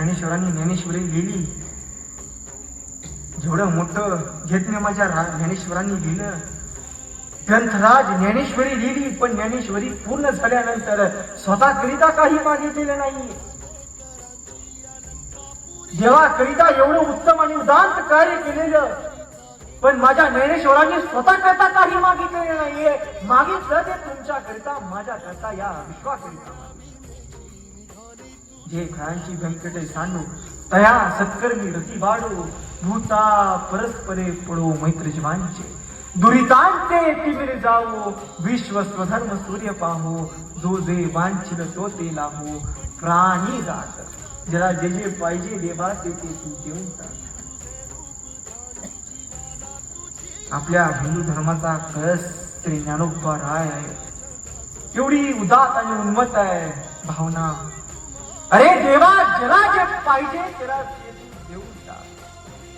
ज्ञानेश्वरांनी ज्ञानेश्वरी लिहिली. जेवढं मोठं यज्ञ माझ्या ज्ञानेश्वरांनी लिहिलं ग्रंथराज ज्ञानेश्वरी लिहिली पण ज्ञानेश्वरी पूर्ण झाल्यानंतर स्वतःकरिता काही मागितलेलं नाही. देवाकरिता एवढं उत्तम आणि उदांत कार्य केलेलं पण माझ्या ज्ञानेश्वरांनी स्वतःकरता काही मागितलेलं नाहीये. मागितलं ते तुमच्याकरिता करिता या विश्वाकरिता जे घरांची व्यंकटे सांडू तया सत्कर्मी रती वाढो भूता परस्परे पडो मैत्र जीवांचे दुरितांते तिमिर जावो विश्व स्वधर्म सूर्य पाहो जो जे वांछिल तो ते लाभो प्राणी जात. ज्याला जे जे पाहिजे देवा ते ते तू देऊन आपल्या हिंदू धर्माचा कळस श्री ज्ञानोबा राय आहे. एवढी उदात आणि उन्मत आहे भावना. अरे देवा ज्याला जे पाहिजे त्याला ते तू देऊन टाक